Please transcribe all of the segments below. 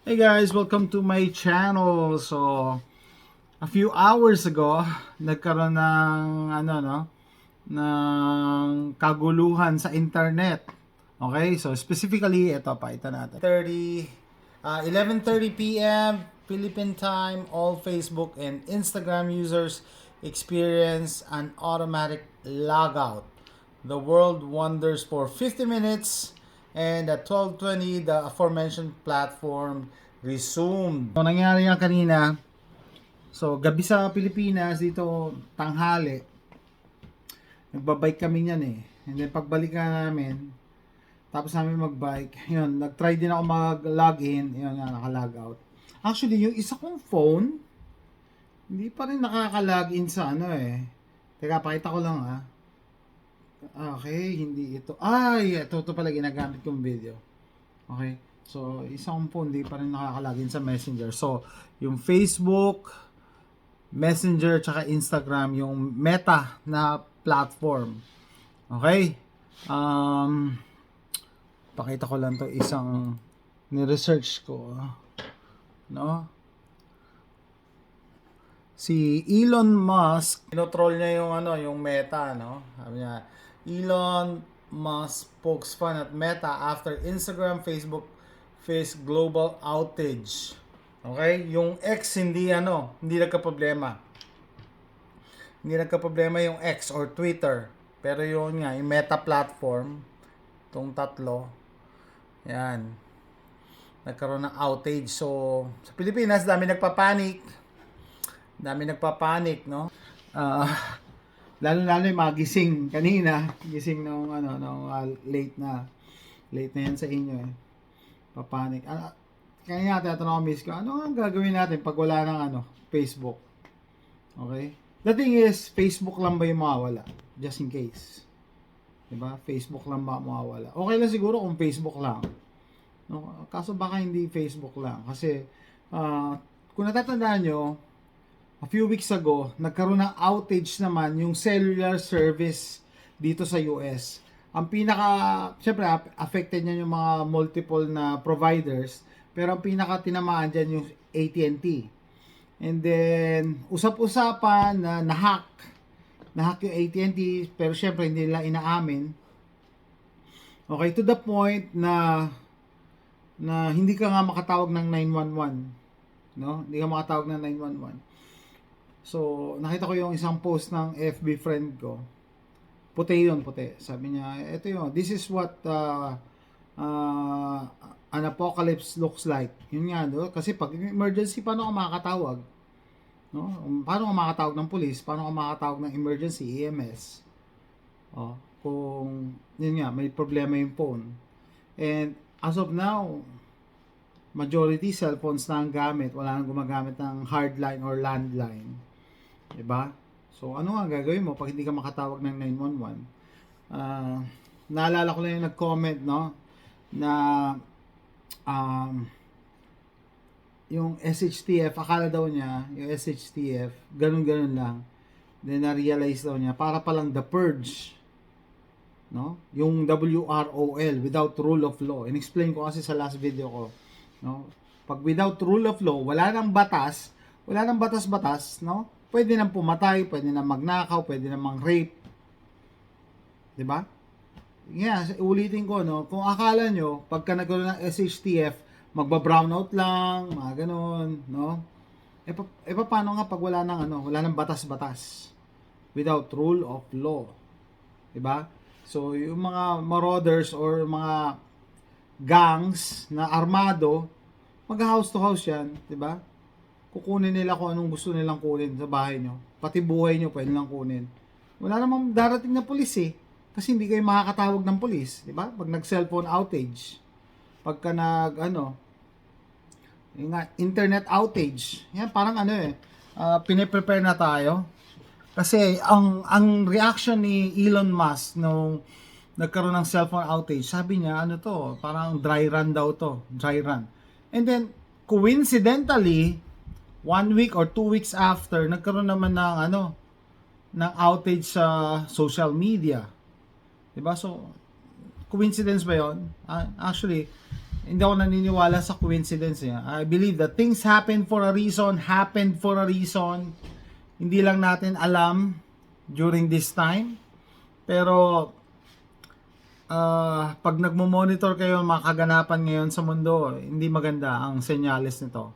Hey guys, welcome to my channel. So, a few hours ago, nagkaroon ng ano no, ng kaguluhan sa internet. Okay? So, specifically, ito pa ito natin. 30 uh, 11:30 p.m. Philippine time, all Facebook and Instagram users experience an automatic logout. The world wonders for 50 minutes and at 12:20 the aforementioned platform resumed. So nangyari yan kanina. So gabi sa Pilipinas dito tanghali. Nagbabike kami niyan eh. And then pagbalik na namin tapos namin magbike, yun, nag-try din ako mag-login, yun nga, naka-log out. Actually, yung isa kong phone, hindi pa rin nakaka-login sa ano eh. Teka, pakita ko lang ah. Okay, hindi ito. Ay, ito, ito pala ginagamit kong video. Okay. So, isang phone, hindi pa rin nakakalagin sa Messenger. So, yung Facebook, Messenger, tsaka Instagram, yung meta na platform. Okay? Um, pakita ko lang to isang ni-research ko. No? si Elon Musk, pinotroll niya yung ano, yung Meta, no? Sabi niya, Elon Musk pokes fun at Meta after Instagram, Facebook face global outage. Okay? Yung X hindi ano, hindi nagka-problema. Hindi nagka-problema yung X or Twitter. Pero yun nga, yung Meta platform, tong tatlo, yan, nagkaroon ng outage. So, sa Pilipinas, dami nagpapanik dami nagpapanik, no? Ah, lalo lalo yung mga gising kanina, gising nung ano, nung uh, late na late na yan sa inyo eh. Papanik. Ah, kaya nga tatanong ko miss ko, ano ang gagawin natin pag wala ng ano, Facebook? Okay? The thing is, Facebook lang ba yung mawawala? Just in case. 'Di ba? Facebook lang ba mawawala? Okay lang siguro kung Facebook lang. No? Kaso baka hindi Facebook lang kasi ah, kung natatandaan nyo, a few weeks ago, nagkaroon ng outage naman yung cellular service dito sa US. Ang pinaka, syempre affected niyan yung mga multiple na providers, pero ang pinaka tinamaan dyan yung AT&T. And then, usap-usapan na nahack. Nahack yung AT&T, pero syempre hindi nila inaamin. Okay, to the point na na hindi ka nga makatawag ng 911. No? Hindi ka makatawag ng 911. So, nakita ko yung isang post ng FB friend ko. Puti yun, puti. Sabi niya, ito yun, this is what uh, uh, an apocalypse looks like. Yun nga, do? kasi pag emergency, paano ka makakatawag? No? Paano ka makakatawag ng police? Paano ka makakatawag ng emergency, EMS? Oh, kung, yun nga, may problema yung phone. And as of now, majority cellphones na ang gamit. Wala nang gumagamit ng hardline or landline. Diba? So, ano nga gagawin mo pag hindi ka makatawag ng 911? Uh, naalala ko lang yung nag-comment, no? Na um, yung SHTF, akala daw niya, yung SHTF, ganun-ganun lang. Then, na-realize daw niya, para palang the purge. No? Yung WROL, without rule of law. In-explain ko kasi sa last video ko. No? Pag without rule of law, wala nang batas, wala nang batas-batas, no? Pwede nang pumatay, pwede nang magnakaw, pwede nang mang-rape. 'Di ba? Yeah, ulitin ko no, kung akala nyo pagka nagkaroon ng SHTF, magba-brownout lang, mga ganun, no? E, pa, e paano nga pag wala nang ano, wala nang batas-batas without rule of law. 'Di ba? So, yung mga marauders or mga gangs na armado, mag-house to house 'yan, 'di ba? Kukunin nila kung anong gusto nilang kunin sa bahay nyo. Pati buhay nyo, pwede lang kunin. Wala namang darating na pulis eh. Kasi hindi kayo makakatawag ng pulis, di ba? Pag nag-cellphone outage. Pagka nag, ano, internet outage. Yan, parang ano eh, uh, piniprepare na tayo. Kasi ang ang reaction ni Elon Musk nung nagkaroon ng cellphone outage, sabi niya, ano to, parang dry run daw to, dry run. And then, coincidentally, one week or two weeks after, nagkaroon naman ng ano, ng outage sa social media. 'Di ba? So, coincidence ba 'yon? Uh, actually, hindi ako naniniwala sa coincidence niya. I believe that things happen for a reason, happened for a reason. Hindi lang natin alam during this time. Pero ah, pag nagmo-monitor kayo ng mga kaganapan ngayon sa mundo, hindi maganda ang senyales nito.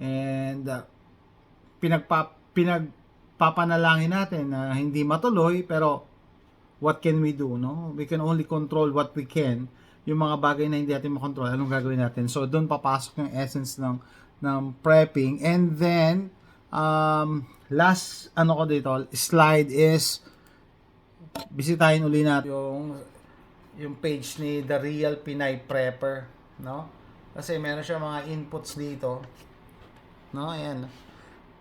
And ah, pinagpa, pinagpapanalangin natin na hindi matuloy pero what can we do no? We can only control what we can. Yung mga bagay na hindi natin makontrol anong gagawin natin? So doon papasok yung essence ng ng prepping. And then um, last ano ko dito slide is bisitahin uli natin yung yung page ni The Real Pinay Prepper no? Kasi meron siya mga inputs dito no ayan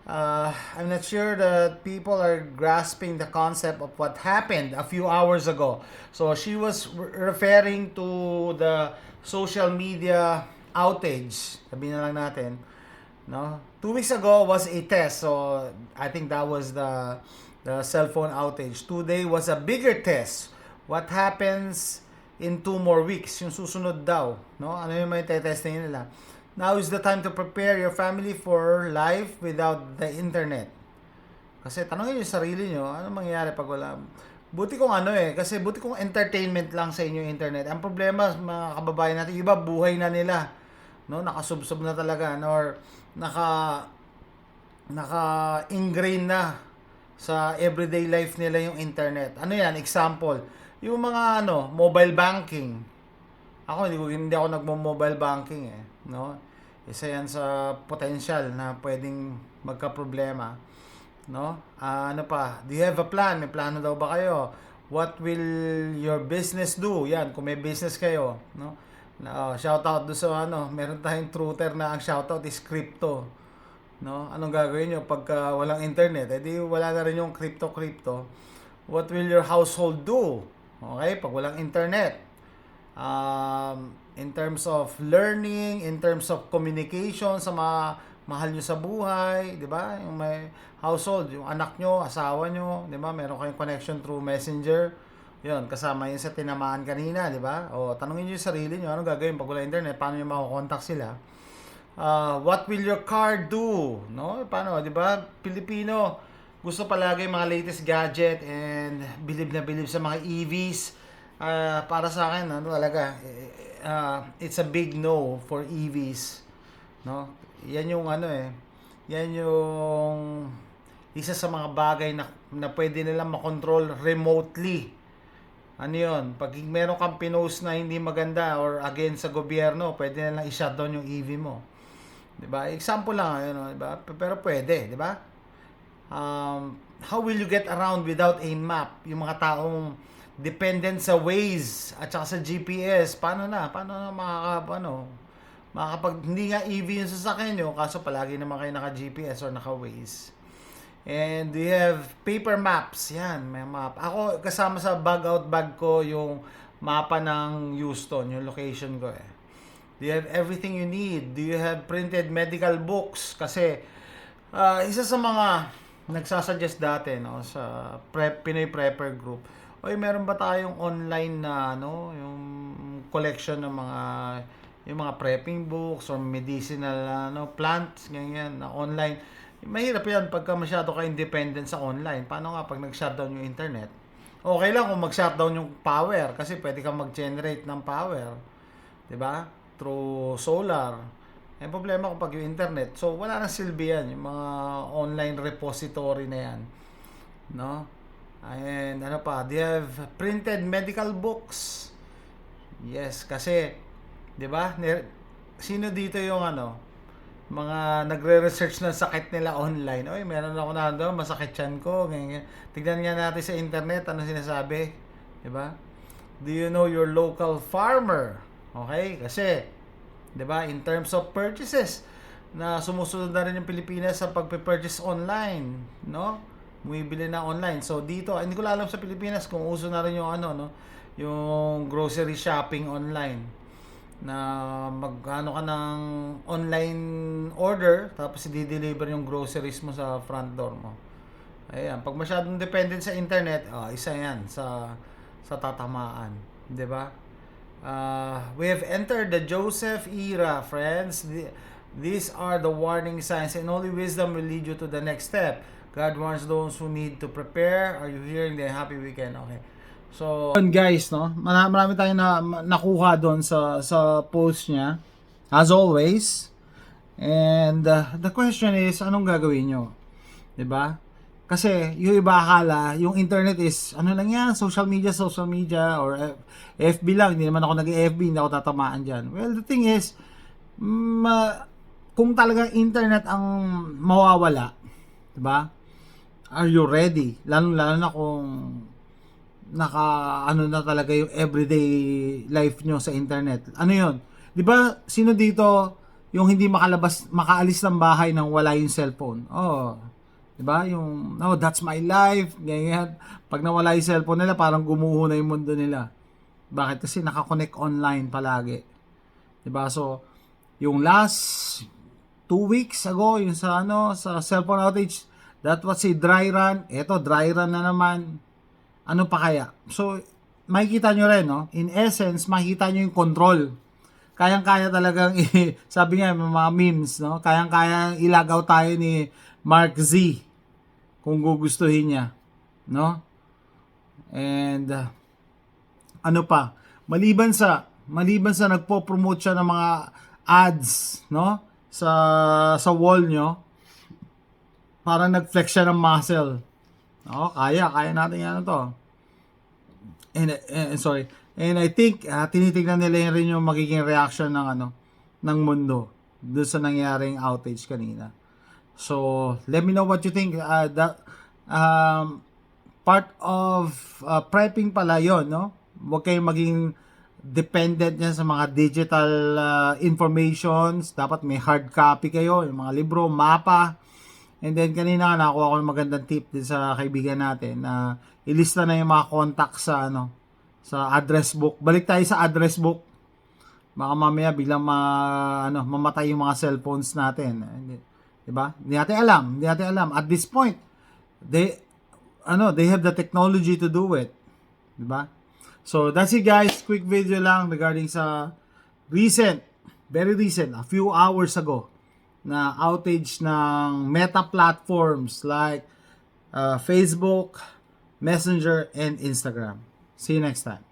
uh, I'm not sure that people are grasping the concept of what happened a few hours ago. So she was re- referring to the social media outage. Sabihin na lang natin. No? Two weeks ago was a test. So I think that was the the cell phone outage. Today was a bigger test. What happens in two more weeks? Yung susunod daw. No? Ano yung may testing nila? Now is the time to prepare your family for life without the internet. Kasi tanongin niyo sarili niyo, ano mangyayari pag wala? Buti kung ano eh, kasi buti kung entertainment lang sa inyo internet. Ang problema, mga kababayan natin, iba buhay na nila. No, nakasubsob na talaga or naka naka-ingrain na sa everyday life nila yung internet. Ano yan? Example, yung mga ano, mobile banking. Ako hindi, hindi ako nagmo-mobile banking eh, no? Isa yan sa potential na pwedeng magka-problema, no? Ah, ano pa? Do you have a plan? May plano daw ba kayo? What will your business do? Yan, kung may business kayo, no? Na, oh, shout out do sa ano, meron tayong truther na ang shout out is crypto. No? Anong gagawin nyo pagka walang internet? Eh wala na rin yung crypto crypto. What will your household do? Okay, pag walang internet um, in terms of learning, in terms of communication sa mga mahal nyo sa buhay, di ba? Yung may household, yung anak nyo, asawa nyo, di ba? Meron kayong connection through messenger. Yun, kasama yun sa tinamaan kanina, di ba? O, tanongin nyo yung sarili nyo, ano gagawin pag wala internet? Paano nyo makukontakt sila? Uh, what will your car do? No? Paano, di ba? Pilipino, gusto palagi mga latest gadget and believe na believe sa mga EVs. Ah, para sa akin, ano talaga, eh, ah, it's a big no for EVs. No? Yan yung ano eh, yan yung isa sa mga bagay na, na pwede nilang makontrol remotely. Ano yun? Pag meron kang pinost na hindi maganda or against sa gobyerno, pwede nilang i-shutdown yung EV mo. 'Di ba? Example lang, ano, 'di ba? Pero pwede, 'di ba? Um, how will you get around without a map? Yung mga taong dependent sa Waze at saka sa GPS, paano na? Paano na makaka ano? Makakapag hindi nga EV yung sasakyan nyo, kaso palagi naman kayo naka-GPS or naka-Waze. And we have paper maps. Yan, may map. Ako, kasama sa bag out bag ko yung mapa ng Houston, yung location ko eh. Do you have everything you need? Do you have printed medical books? Kasi, ah, isa sa mga nagsasuggest dati no, sa prep, Pinoy Prepper Group, oy meron ba tayong online na ano, yung collection ng mga yung mga prepping books or medicinal ano, plants, ganyan, na online. Mahirap yan pagka masyado ka independent sa online. Paano nga pag nag-shutdown yung internet? Okay lang kung mag-shutdown yung power kasi pwede kang mag-generate ng power. 'Di ba? Through solar. Ang problema kung pag yung internet, so wala nang silbi yan, yung mga online repository na yan. No? And ano pa, they have printed medical books. Yes, kasi 'di ba? Sino dito yung ano, mga nagre-research ng sakit nila online. Oy, meron ako na doon, masakit yan ko, ganyan. Tignan nga natin sa internet ano sinasabi, 'di ba? Do you know your local farmer? Okay? Kasi 'di ba, in terms of purchases, na sumusunod na rin yung Pilipinas sa pagpe-purchase online, no? Bumibili na online. So dito, hindi ko alam sa Pilipinas kung uso na rin yung ano, no? Yung grocery shopping online na magano ka ng online order tapos i-deliver yung groceries mo sa front door mo. Ayan, pag masyadong dependent sa internet, ah, isa 'yan sa sa tatamaan, 'di ba? Uh, we have entered the Joseph era, friends. The- These are the warning signs, and only wisdom will lead you to the next step. God warns those who need to prepare. Are you hearing the happy weekend? Okay. So, Yun, guys, no? Marami, tayong na, nakuha doon sa, sa post niya. As always. And uh, the question is, anong gagawin nyo? ba? Kasi yung iba akala, yung internet is, ano lang yan, social media, social media, or F- FB lang. Hindi naman ako nag-FB, hindi ako tatamaan dyan. Well, the thing is, ah, kung talagang internet ang mawawala, 'di ba? Are you ready? Lalo lalo na kung naka ano na talaga yung everyday life nyo sa internet. Ano 'yon? 'Di ba sino dito yung hindi makalabas makaalis ng bahay nang wala yung cellphone? Oh. 'Di ba? Yung oh, that's my life. Ganyan. Pag nawala yung cellphone nila, parang gumuho na yung mundo nila. Bakit? Kasi nakakonect online palagi. 'Di ba? So, yung last two weeks ago, yung sa ano, sa cellphone outage, that was a dry run. Ito, dry run na naman. Ano pa kaya? So, makikita nyo rin, no? In essence, makikita nyo yung control. Kayang-kaya talagang, i- sabi nga, mga memes, no? Kayang-kaya ilagaw tayo ni Mark Z kung gugustuhin niya, no? And, uh, ano pa? Maliban sa, maliban sa nagpo-promote siya ng mga ads, no? Sa, sa wall nyo, parang nag-flex siya ng muscle. Oo, kaya, kaya natin yan to. And, and sorry. And I think uh, tinitingnan nila yun rin yung magiging reaction ng ano ng mundo doon sa nangyaring outage kanina. So, let me know what you think. Uh, that, um, part of uh, prepping pala yon no? Huwag kayong maging dependent yan sa mga digital uh, informations. Dapat may hard copy kayo, yung mga libro, mapa. And then kanina nakuha ko ng magandang tip din sa kaibigan natin na ilista na yung mga contacts sa ano sa address book. Balik tayo sa address book. Baka mamaya biglang ma, ano, mamatay yung mga cellphones natin. Hindi, 'di ba? Hindi natin alam, hindi natin alam. At this point, they ano, they have the technology to do it. 'Di ba? So, that's it guys. Quick video lang regarding sa recent, very recent, a few hours ago na outage ng meta platforms like uh, Facebook, Messenger, and Instagram. See you next time.